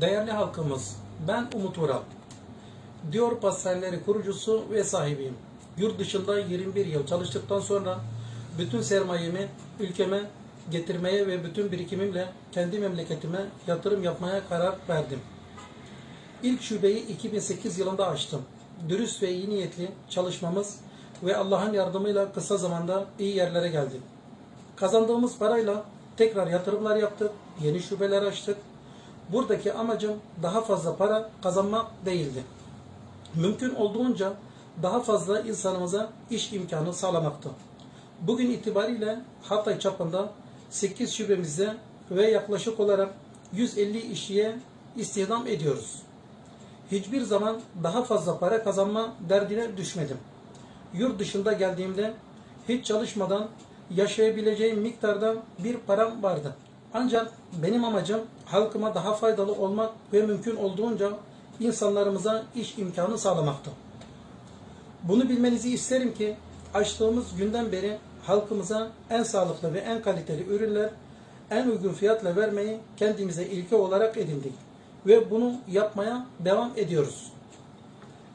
Değerli halkımız, ben Umut Ural. Diyor Pastaneleri kurucusu ve sahibiyim. Yurt dışında 21 yıl çalıştıktan sonra bütün sermayemi ülkeme getirmeye ve bütün birikimimle kendi memleketime yatırım yapmaya karar verdim. İlk şubeyi 2008 yılında açtım. Dürüst ve iyi niyetli çalışmamız ve Allah'ın yardımıyla kısa zamanda iyi yerlere geldik. Kazandığımız parayla tekrar yatırımlar yaptık, yeni şubeler açtık. Buradaki amacım daha fazla para kazanmak değildi. Mümkün olduğunca daha fazla insanımıza iş imkanı sağlamaktı. Bugün itibariyle Hatay çapında 8 şubemizde ve yaklaşık olarak 150 işçiye istihdam ediyoruz. Hiçbir zaman daha fazla para kazanma derdine düşmedim. Yurt dışında geldiğimde hiç çalışmadan yaşayabileceğim miktarda bir param vardı. Ancak benim amacım halkıma daha faydalı olmak ve mümkün olduğunca insanlarımıza iş imkanı sağlamaktı. Bunu bilmenizi isterim ki açtığımız günden beri halkımıza en sağlıklı ve en kaliteli ürünler en uygun fiyatla vermeyi kendimize ilke olarak edindik ve bunu yapmaya devam ediyoruz.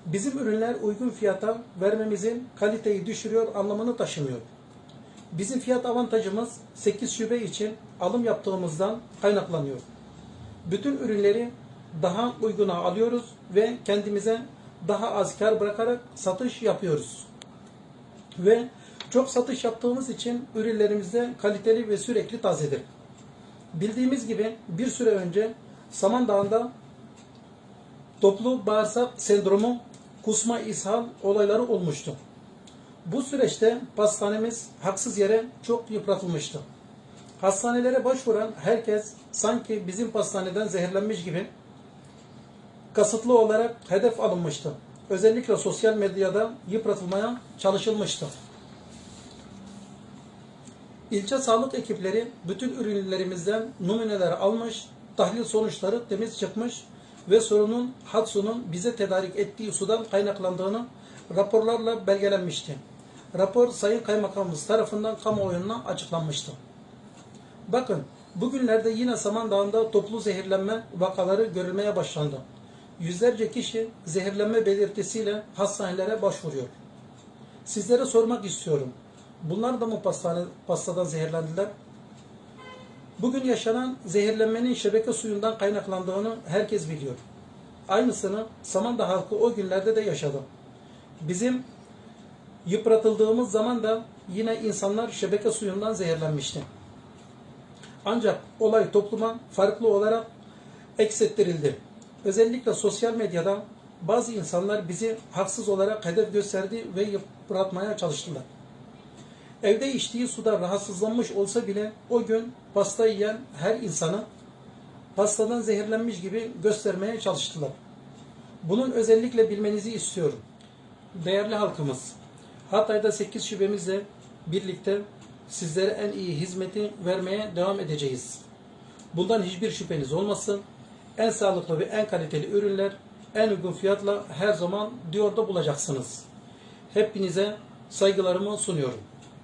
Bizim ürünler uygun fiyata vermemizin kaliteyi düşürüyor anlamını taşımıyor. Bizim fiyat avantajımız 8 şube için alım yaptığımızdan kaynaklanıyor. Bütün ürünleri daha uyguna alıyoruz ve kendimize daha az kar bırakarak satış yapıyoruz. Ve çok satış yaptığımız için ürünlerimiz de kaliteli ve sürekli tazedir. Bildiğimiz gibi bir süre önce Samandağ'da toplu bağırsak sendromu, kusma ishal olayları olmuştu. Bu süreçte pastanemiz haksız yere çok yıpratılmıştı. Hastanelere başvuran herkes sanki bizim pastaneden zehirlenmiş gibi kasıtlı olarak hedef alınmıştı. Özellikle sosyal medyada yıpratılmaya çalışılmıştı. İlçe sağlık ekipleri bütün ürünlerimizden numuneler almış, tahlil sonuçları temiz çıkmış ve sorunun Hatsu'nun bize tedarik ettiği sudan kaynaklandığını raporlarla belgelenmişti. Rapor Sayın Kaymakamımız tarafından kamuoyuna açıklanmıştı. Bakın bugünlerde yine Samandağ'ında toplu zehirlenme vakaları görülmeye başlandı. Yüzlerce kişi zehirlenme belirtisiyle hastanelere başvuruyor. Sizlere sormak istiyorum. Bunlar da mı pastane, pastadan zehirlendiler? Bugün yaşanan zehirlenmenin şebeke suyundan kaynaklandığını herkes biliyor. Aynısını Samandağ halkı o günlerde de yaşadı. Bizim yıpratıldığımız zaman da yine insanlar şebeke suyundan zehirlenmişti. Ancak olay topluma farklı olarak eksettirildi. Özellikle sosyal medyada bazı insanlar bizi haksız olarak hedef gösterdi ve yıpratmaya çalıştılar. Evde içtiği suda rahatsızlanmış olsa bile o gün pasta yiyen her insanı pastadan zehirlenmiş gibi göstermeye çalıştılar. Bunun özellikle bilmenizi istiyorum. Değerli halkımız, Hatay'da 8 şubemizle birlikte sizlere en iyi hizmeti vermeye devam edeceğiz. Bundan hiçbir şüpheniz olmasın. En sağlıklı ve en kaliteli ürünler en uygun fiyatla her zaman diyorda bulacaksınız. Hepinize saygılarımı sunuyorum.